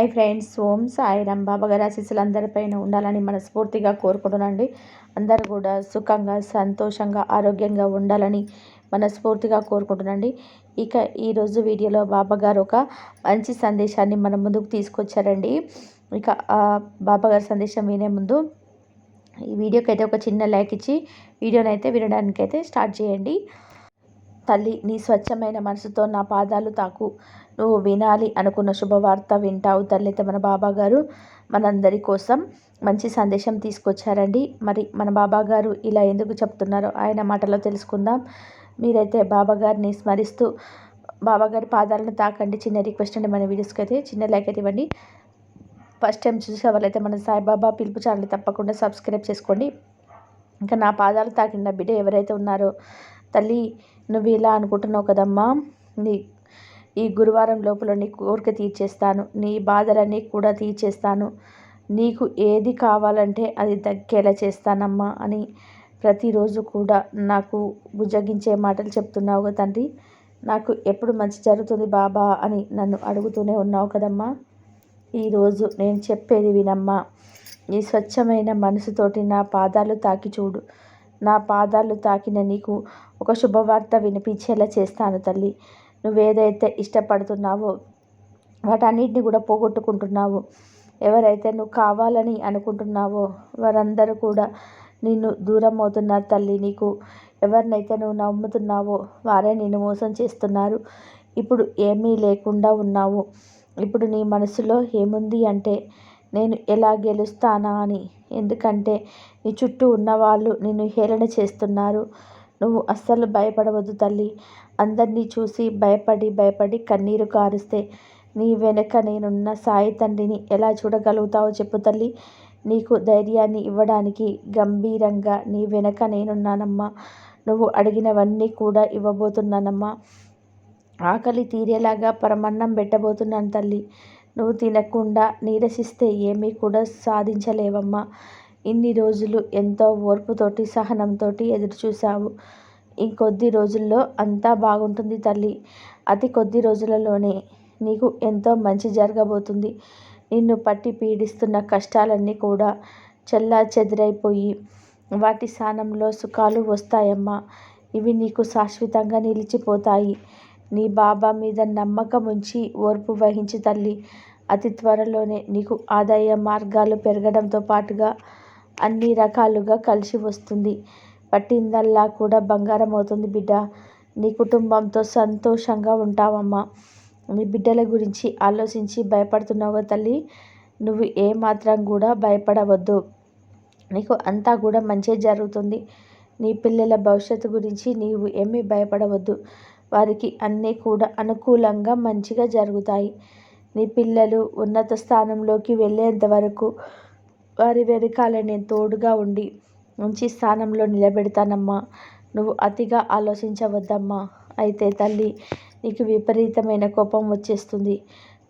Hi friends Om Sairam. బాబా గారి ఆశీస్సులు అందరిపైన ఉండాలని మనస్ఫూర్తిగా కోరుకుంటున్నాండి అందరూ కూడా సుఖంగా సంతోషంగా ఆరోగ్యంగా ఉండాలని మనస్ఫూర్తిగా కోరుకుంటున్నాండి ఇక ఈరోజు వీడియోలో బాబాగారు ఒక మంచి సందేశాన్ని మన ముందుకు తీసుకొచ్చారండి. ఇక బాబాగారి సందేశం వినే ముందు ఈ వీడియోకి అయితే ఒక చిన్న లైక్ ఇచ్చి వీడియోనైతే అయితే వినడానికైతే స్టార్ట్ చేయండి. తల్లి నీ స్వచ్ఛమైన మనసుతో నా పాదాలు తాకు. నువ్వు వినాలి అనుకున్న శుభవార్త వింటావు తల్లి. మన బాబా గారు మనందరి కోసం మంచి సందేశం తీసుకొచ్చారండి. మరి మన బాబా గారు ఇలా ఎందుకు చెప్తున్నారో ఆయన మాటలో తెలుసుకుందాం. మీరైతే బాబా గారిని స్మరిస్తూ బాబా గారి పాదాలను తాకండి. చిన్న రిక్వెస్ట్ అండి మన వీడియోస్కి అయితే చిన్న లైక్ అయితే ఇవ్వండి. ఫస్ట్ టైం చూసే వాళ్ళైతే మన సాయిబాబా పిలుపు ఛానల్ తప్పకుండా సబ్స్క్రైబ్ చేసుకోండి. ఇంకా నా పాదాలు తాకిన బిడ్డ ఎవరైతే ఉన్నారో తల్లి నువ్వు ఇలా అనుకుంటున్నావు కదమ్మా. నీ ఈ గురువారం లోపల నీ కోరిక తీర్చేస్తాను. నీ బాధలన్నీ కూడా తీర్చేస్తాను. నీకు ఏది కావాలంటే అది దక్కేలా చేస్తానమ్మా అని ప్రతిరోజు కూడా నాకు భుజగించే మాటలు చెప్తున్నావు తండ్రి. నాకు ఎప్పుడు మంచి జరుగుతుంది బాబా అని నన్ను అడుగుతూనే ఉన్నావు కదమ్మా. ఈరోజు నేను చెప్పేది వినమ్మా. నీ స్వచ్ఛమైన మనసుతోటి నా పాదాలు తాకి చూడు. నా పాదాలు తాకిన నీకు ఒక శుభవార్త వినిపించేలా చేస్తాను తల్లి. నువ్వేదైతే ఇష్టపడుతున్నావో వాటన్నిటిని కూడా పోగొట్టుకుంటున్నావు. ఎవరైతే నువ్వు కావాలని అనుకుంటున్నావో వారందరూ కూడా నిన్ను దూరం అవుతున్నారు తల్లి. నీకు ఎవరినైతే నువ్వు నమ్ముతున్నావో వారే నిన్ను మోసం చేస్తున్నారు. ఇప్పుడు ఏమీ లేకుండా ఉన్నావు. ఇప్పుడు నీ మనసులో ఏముంది అంటే నేను ఎలా గెలుస్తానా అని. ఎందుకంటే నీ చుట్టూ ఉన్నవాళ్ళు నిన్ను హేళన చేస్తున్నారు. నువ్వు అస్సలు భయపడవద్దు తల్లి. అందరినీ చూసి భయపడి భయపడి కన్నీరు కారుస్తే నీ వెనక నేనున్న సాయి తండ్రిని ఎలా చూడగలుగుతావో చెప్పు తల్లి. నీకు ధైర్యాన్ని ఇవ్వడానికి గంభీరంగా నీ వెనక నేనున్నానమ్మా. నువ్వు అడిగినవన్నీ కూడా ఇవ్వబోతున్నానమ్మా. ఆకలి తీరేలాగా పరమన్నం పెట్టబోతున్నాను తల్లి. నువ్వు తినకుండా నీరసిస్తే ఏమీ కూడా సాధించలేవమ్మా. ఇన్ని రోజులు ఎంతో ఓర్పుతోటి సహనంతో ఎదురుచూసావు ఇంకొద్ది రోజుల్లో అంతా బాగుంటుంది తల్లి. అతి కొద్ది రోజులలోనే నీకు ఎంతో మంచి జరగబోతుంది. నిన్ను పట్టి పీడిస్తున్న కష్టాలన్నీ కూడా చెల్లా చెదిరైపోయి వాటి స్థానంలో సుఖాలు వస్తాయమ్మా. ఇవి నీకు శాశ్వతంగా నిలిచిపోతాయి. నీ బాబా మీద నమ్మకం ఉంచి ఓర్పు వహించి తల్లి. అతి త్వరలోనే నీకు ఆదాయ మార్గాలు పెరగడంతో పాటుగా అన్ని రకాలుగా కలిసి వస్తుంది. పట్టిందల్లా కూడా బంగారం అవుతుంది బిడ్డ. నీ కుటుంబంతో సంతోషంగా ఉంటావమ్మా. నీ బిడ్డల గురించి ఆలోచించి భయపడుతున్నావు తల్లి. నువ్వు ఏమాత్రం కూడా భయపడవద్దు. నీకు అంతా కూడా మంచి జరుగుతుంది. నీ పిల్లల భవిష్యత్తు గురించి నీవు ఏమీ భయపడవద్దు. వారికి అన్నీ కూడా అనుకూలంగా మంచిగా జరుగుతాయి. నీ పిల్లలు ఉన్నత స్థానంలోకి వెళ్ళేంత వరకు వారి వెనకాల నేను తోడుగా ఉండి మంచి స్థానంలో నిలబెడతానమ్మా. నువ్వు అతిగా ఆలోచించవద్దమ్మా. అయితే తల్లి నీకు విపరీతమైన కోపం వచ్చేస్తుంది.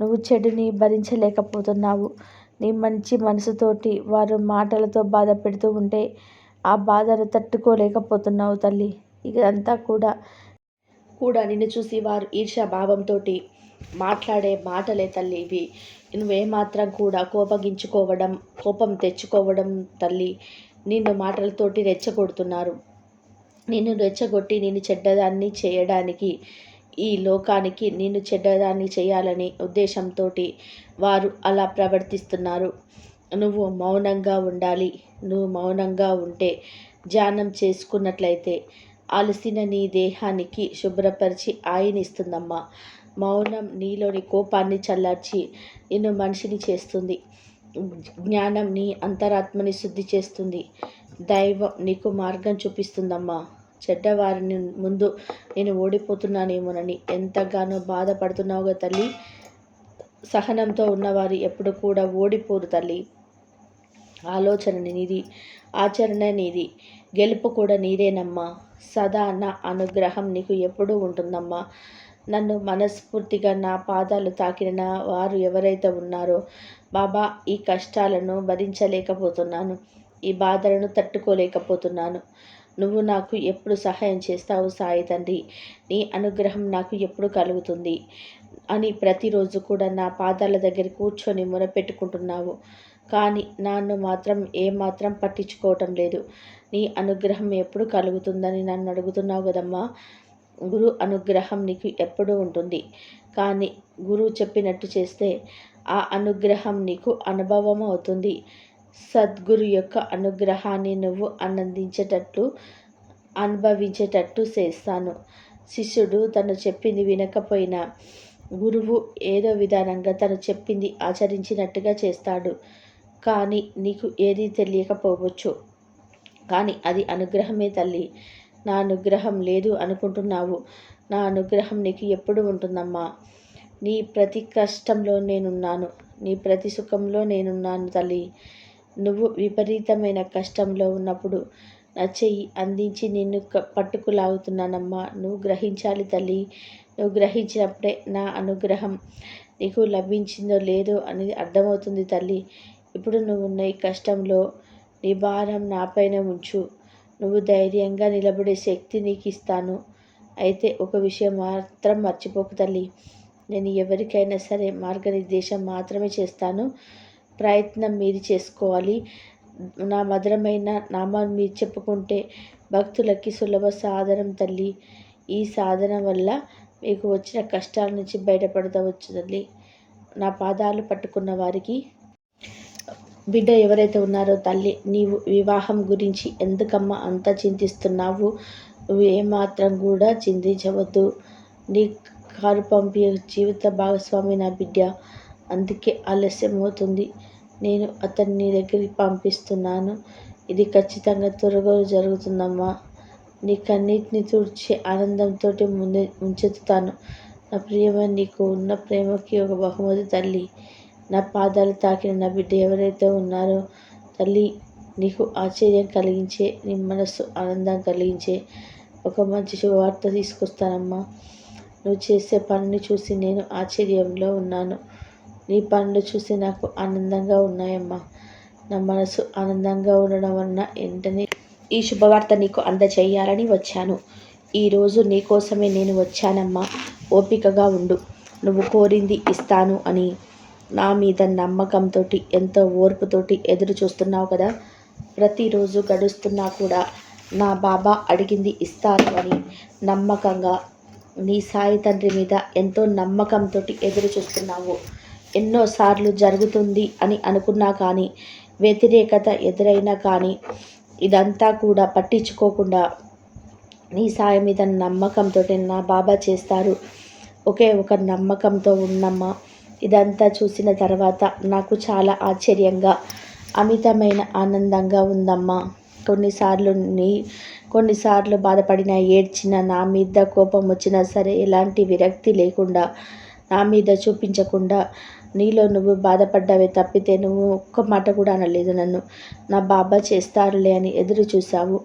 నువ్వు చెడుని భరించలేకపోతున్నావు. నీ మంచి మనసుతోటి వారు మాటలతో బాధ పెడుతూ ఉంటే ఆ బాధను తట్టుకోలేకపోతున్నావు తల్లి. ఇదంతా కూడా కూడా నిన్ను చూసి వారు ఈర్షాభావంతో మాట్లాడే మాటలే తల్లి ఇవి. నువ్వేమాత్రం కూడా కోపగించుకోవడం కోపం తెచ్చుకోవడం తల్లి. నిన్ను మాటలతోటి రెచ్చగొడుతున్నారు. నిన్ను రెచ్చగొట్టి నిన్ను చెడ్డదాన్ని చేయడానికి ఈ లోకానికి నిన్ను చెడ్డదాన్ని చేయాలని ఉద్దేశంతో వారు అలా ప్రవర్తిస్తున్నారు. నువ్వు మౌనంగా ఉండాలి. నువ్వు మౌనంగా ఉంటే ధ్యానం చేసుకున్నట్లయితే అలసిన నీ దేహానికి శుభ్రపరిచి ఆయనిస్తుందమ్మా. మౌనం నీలోని కోపాన్ని చల్లార్చి నిన్ను మనిషిని చేస్తుంది. జ్ఞానం నీ అంతరాత్మని శుద్ధి చేస్తుంది. దైవం నీకు మార్గం చూపిస్తుందమ్మా. చెడ్డవారిని ముందు నేను ఓడిపోతున్నానేమోనని ఎంతగానో బాధపడుతున్నావుగా తల్లి. సహనంతో ఉన్నవారు ఎప్పుడు కూడా ఓడిపోరు తల్లి. ఆలోచన నీది ఆచరణ నీది గెలుపు కూడా నీదేనమ్మా. సదా నా అనుగ్రహం నీకు ఎప్పుడూ ఉంటుందమ్మా. నన్ను మనస్ఫూర్తిగా నా పాదాలు తాకిన వారు ఎవరైతే ఉన్నారో బాబా ఈ కష్టాలను భరించలేకపోతున్నాను. ఈ బాధలను తట్టుకోలేకపోతున్నాను. నువ్వు నాకు ఎప్పుడు సహాయం చేస్తావు సాయి తండ్రి? నీ అనుగ్రహం నాకు ఎప్పుడు కలుగుతుంది? అని ప్రతిరోజు కూడా నా పాదాల దగ్గర కూర్చొని మొరపెట్టుకుంటున్నావు. కానీ నన్ను మాత్రం ఏమాత్రం పట్టించుకోవటం లేదు. నీ అనుగ్రహం ఎప్పుడు కలుగుతుందని నన్ను అడుగుతున్నావు కదమ్మా. గురు అనుగ్రహం నీకు ఎప్పుడూ ఉంటుంది. కానీ గురువు చెప్పినట్టు చేస్తే ఆ అనుగ్రహం నీకు అనుభవం అవుతుంది. సద్గురు యొక్క అనుగ్రహాన్ని నువ్వు ఆనందించేటట్లు అనుభవించేటట్టు చేస్తాను. శిష్యుడు తను చెప్పింది వినకపోయినా గురువు ఏదో విధానంగా తను చెప్పింది ఆచరించినట్టుగా చేస్తాడు. కానీ నీకు ఏది తెలియకపోవచ్చు. కానీ అది అనుగ్రహమే తల్లి. నా అనుగ్రహం లేదు అనుకుంటున్నావు. నా అనుగ్రహం నీకు ఎప్పుడు ఉంటుందమ్మా? నీ ప్రతి కష్టంలో నేనున్నాను. నీ ప్రతి సుఖంలో నేనున్నాను తల్లి. నువ్వు విపరీతమైన కష్టంలో ఉన్నప్పుడు నా చెయ్యి అందించి నిన్ను పట్టుకులాగుతున్నానమ్మా. నువ్వు గ్రహించాలి తల్లి. నువ్వు గ్రహించినప్పుడే నా అనుగ్రహం నీకు లభించిందో లేదో అనేది అర్థమవుతుంది తల్లి. ఇప్పుడు నువ్వున్న ఈ కష్టంలో నీ భారం నాపైన ఉంచు. నువ్వు ధైర్యంగా నిలబడే శక్తి నీకు ఇస్తాను అయితే ఒక విషయం మాత్రం మర్చిపోకు తల్లి. నేను ఎవరికైనా సరే మార్గనిర్దేశం మాత్రమే చేస్తాను. ప్రయత్నం మీరు చేసుకోవాలి. నా మధురమైన నామాన్ని మీరు చెప్పుకుంటే భక్తులకి సులభ సాధనం తల్లి. ఈ సాధన వల్ల మీకు వచ్చిన కష్టాల నుంచి బయటపడవచ్చు తల్లి. నా పాదాలు పట్టుకున్న వారికి బిడ్డ ఎవరైతే ఉన్నారో తల్లి నీవు వివాహం గురించి ఎందుకమ్మా అంత చింతిస్తున్నావు? నువ్వు ఏమాత్రం కూడా చింతించవద్దు. నీ కారు పంపి జీవిత భాగస్వామి నా బిడ్డ. అందుకే ఆలస్యం అవుతుంది. నేను అతన్ని నీ దగ్గరికి పంపిస్తున్నాను. ఇది ఖచ్చితంగా త్వరగా జరుగుతుందమ్మా. నీ కన్నిటిని తుడిచి ఆనందంతో ముందే ఉంచెత్తుతాను నా ప్రియమ నీకు ఉన్న ప్రేమకి ఒక బహుమతి తల్లి. నా పాదాలు తాకిన నా బిడ్డ ఎవరైతే ఉన్నారో తల్లి నీకు ఆశ్చర్యం కలిగించే నీ మనస్సు ఆనందం కలిగించే ఒక మంచి శుభవార్త తీసుకొస్తానమ్మా. నువ్వు చేసే పనిని చూసి నేను ఆశ్చర్యంలో ఉన్నాను. నీ పనులు చూసి నాకు ఆనందంగా ఉన్నాయమ్మా. నా మనసు ఆనందంగా ఉండడం వలన వెంటనే ఈ శుభవార్త నీకు అందచేయాలని వచ్చాను. ఈరోజు నీకోసమే నేను వచ్చానమ్మా. ఓపికగా ఉండు. నువ్వు కోరింది ఇస్తాను అని నా మీద నమ్మకంతో ఎంతో ఓర్పుతోటి ఎదురు చూస్తున్నావు కదా? ప్రతిరోజు గడుస్తున్నా కూడా నా బాబా అడిగింది ఇస్తాను అని నమ్మకంగా. నీ సాయి తండ్రి మీద ఎంతో నమ్మకంతో ఎదురు చూస్తున్నావు. ఎన్నోసార్లు జరుగుతుంది అని అనుకున్నా కానీ వ్యతిరేకత ఎదురైనా కానీ ఇదంతా కూడా పట్టించుకోకుండా నీ సాయి మీద నమ్మకంతో నా బాబా చేస్తారు. ఒకే ఒక నమ్మకంతో ఉన్నమ్మా. ఇదంతా చూసిన తర్వాత నాకు చాలా ఆశ్చర్యంగా అమితమైన ఆనందంగా ఉందమ్మా. కొన్నిసార్లు నీ కొన్నిసార్లు బాధపడిన ఏడ్చిన నా మీద కోపం వచ్చినా సరే ఎలాంటి విరక్తి లేకుండా నా మీద చూపించకుండా నీలో నువ్వు బాధపడ్డావే తప్పితే నువ్వు ఒక్క మాట కూడా అనలేదు నన్ను. నా బాబా చేస్తారులే అని ఎదురు చూసావు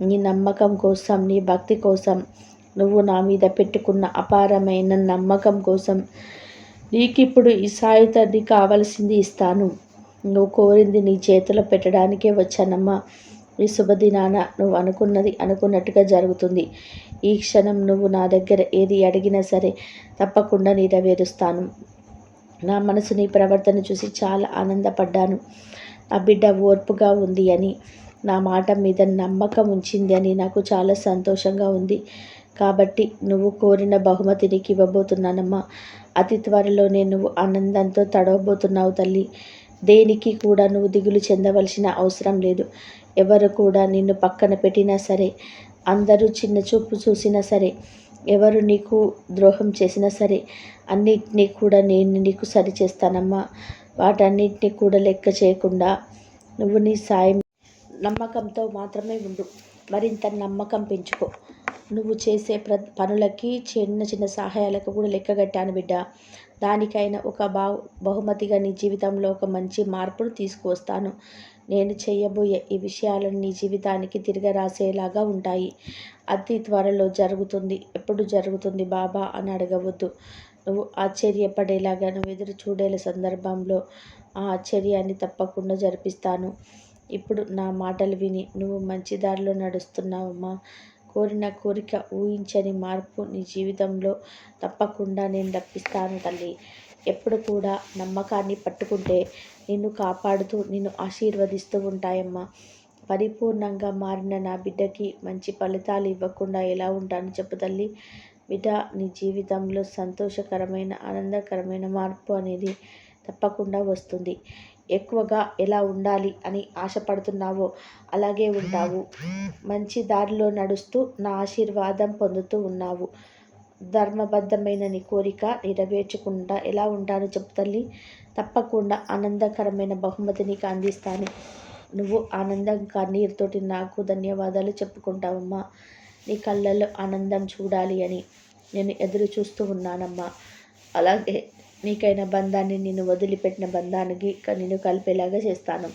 నీ నమ్మకం కోసం నీ భక్తి కోసం నువ్వు నా మీద పెట్టుకున్న అపారమైన నమ్మకం కోసం నీకిప్పుడు ఈ సాయితాన్ని కావలసింది ఇస్తాను. నువ్వు కోరింది నీ చేతిలో పెట్టడానికే వచ్చానమ్మా. ఈ శుభదినాన నువ్వు అనుకున్నది అనుకున్నట్టుగా జరుగుతుంది. ఈ క్షణం నువ్వు నా దగ్గర ఏది అడిగినా సరే తప్పకుండా నెరవేరుస్తాను. నా మనసు నీ ప్రవర్తన చూసి చాలా ఆనందపడ్డాను. నా బిడ్డ ఓర్పుగా ఉంది అని నా మాట మీద నమ్మకం ఉంచింది అని నాకు చాలా సంతోషంగా ఉంది. కాబట్టి నువ్వు కోరిన బహుమతి నీకు ఇవ్వబోతున్నానమ్మా అతి త్వరలోనే నువ్వు ఆనందంతో తడవబోతున్నావు తల్లి. దేనికి కూడా నువ్వు దిగులు చెందవలసిన అవసరం లేదు. ఎవరు కూడా నిన్ను పక్కన పెట్టినా సరే అందరూ చిన్న చూపు చూసినా సరే ఎవరు నీకు ద్రోహం చేసినా సరే అన్నిటినీ కూడా నేను నీకు సరి చేస్తానమ్మా వాటన్నిటిని కూడా లెక్క చేయకుండా నువ్వు నీ సాయం నమ్మకంతో మాత్రమే ఉండు. మరింత నమ్మకం పెంచుకో. నువ్వు చేసే ప్ర పనులకి చిన్న చిన్న సహాయాలకు కూడా లెక్కగట్టాను బిడ్డ. దానికైనా ఒక బా బహుమతిగా నీ జీవితంలో ఒక మంచి మార్పును తీసుకువస్తాను. నేను చేయబోయే ఈ విషయాలను నీ జీవితానికి తిరిగి రాసేలాగా ఉంటాయి. అతి త్వరలో జరుగుతుంది. ఎప్పుడు జరుగుతుంది బాబా అని అడగవద్దు. నువ్వు ఆశ్చర్యపడేలాగా నువ్వు ఎదురు చూడేల సందర్భంలో ఆ ఆశ్చర్యాన్ని తప్పకుండా జరిపిస్తాను. ఇప్పుడు నా మాటలు విని నువ్వు మంచి దారిలో నడుస్తున్నావమ్మా కోరిన కోరిక ఊహించని మార్పు నీ జీవితంలో తప్పకుండా నేను రప్పిస్తాను తల్లి. ఎప్పుడు కూడా నమ్మకాన్ని పట్టుకుంటే నిన్ను కాపాడుతూ నిన్ను ఆశీర్వదిస్తూ ఉంటాయమ్మా. పరిపూర్ణంగా మారిన నా బిడ్డకి మంచి ఫలితాలు ఇవ్వకుండా ఎలా ఉంటాను చెప్పు తల్లి. బిడ్డ నీ జీవితంలో సంతోషకరమైన ఆనందకరమైన మార్పు అనేది తప్పకుండా వస్తుంది. ఎక్కువగా ఎలా ఉండాలి అని ఆశపడుతున్నావో అలాగే ఉంటావు. మంచి దారిలో నడుస్తూ నా ఆశీర్వాదం పొందుతూ ఉన్నావు. ధర్మబద్ధమైన నీ కోరిక నెరవేర్చకుండా ఎలా ఉంటాను చెప్పు తల్లి. తప్పకుండా ఆనందకరమైన బహుమతి నీకు అందిస్తాను. నువ్వు ఆనందం కన్నీరుతోటి నాకు ధన్యవాదాలు చెప్పుకుంటావమ్మా. నీ కళ్ళల్లో ఆనందం చూడాలి అని నేను ఎదురు చూస్తూ ఉన్నానమ్మా. అలాగే నీకైన బంధాన్ని నేను వదిలిపెట్టిన బంధానికి నేను కలిపేలాగా చేస్తాను.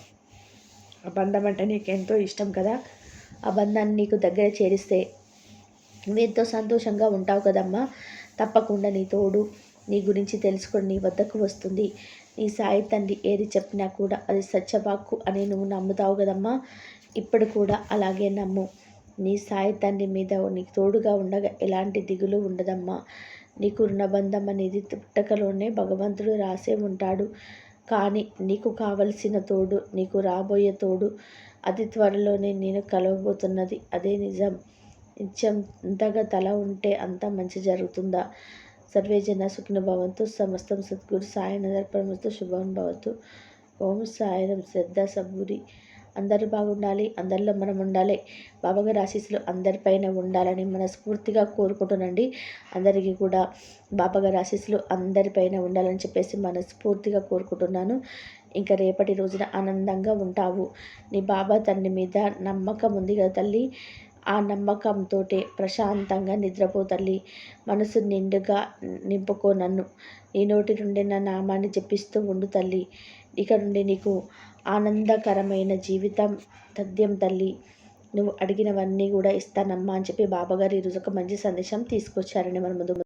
ఆ బంధం అంటే నీకు ఎంతో ఇష్టం కదా? ఆ బంధాన్ని నీకు దగ్గర చేరిస్తే నువ్వెంతో సంతోషంగా ఉంటావు కదమ్మా. తప్పకుండా నీ తోడు నీ గురించి తెలుసుకొని నీ వద్దకు వస్తుంది. నీ సాయి తండ్రి ఏది చెప్పినా కూడా అది సత్యవాక్కు అని నువ్వు నమ్ముతావు కదమ్మా. ఇప్పుడు కూడా అలాగే నమ్ము. నీ సాయి తండ్రి మీద నీకు తోడుగా ఉండగా ఎలాంటి దిగులు ఉండదమ్మా. నీకు రుణబంధం అనేది పుట్టకలోనే భగవంతుడు రాసే ఉంటాడు. కానీ నీకు కావలసిన తోడు నీకు రాబోయే తోడు అతి త్వరలోనే నేను కలవబోతున్నది. అదే నిజం. నిత్యం అంతగా తల ఉంటే అంత మంచి జరుగుతుందా? సర్వే జన సుఖిన భవంతు. సమస్తం సద్గురు సాయనదర్పణమస్తు శుభం భవతు. ఓం సాయనం శ్రద్ధ సబూరి అందరూ బాగుండాలి అందరిలో మనం ఉండాలి. బాబాగారి ఆశీస్సులు అందరిపైన ఉండాలని మనస్ఫూర్తిగా కోరుకుంటున్నాండి అందరికీ కూడా బాబాగారి ఆశీస్సులు అందరిపైన ఉండాలని చెప్పేసి మనస్ఫూర్తిగా కోరుకుంటున్నాను. ఇంకా రేపటి రోజున ఆనందంగా ఉంటావు. నీ బాబా తండ్రి మీద నమ్మకం ఉంది కదా తల్లి. ఆ నమ్మకంతో ప్రశాంతంగా నిద్రపో తల్లి. మనసు నిండుగా నింపుకో నన్ను. నీ నోటి నుండి నా నామాన్ని జపిస్తూ ఉండు తల్లి. ఇక నుండి నీకు ఆనందకరమైన జీవితం తథ్యం తల్లి. నువ్వు అడిగినవన్నీ కూడా ఇస్తానమ్మా అని చెప్పి బాబాగారు ఈరోజు ఒక మంచి సందేశం తీసుకొచ్చారని మన ముందు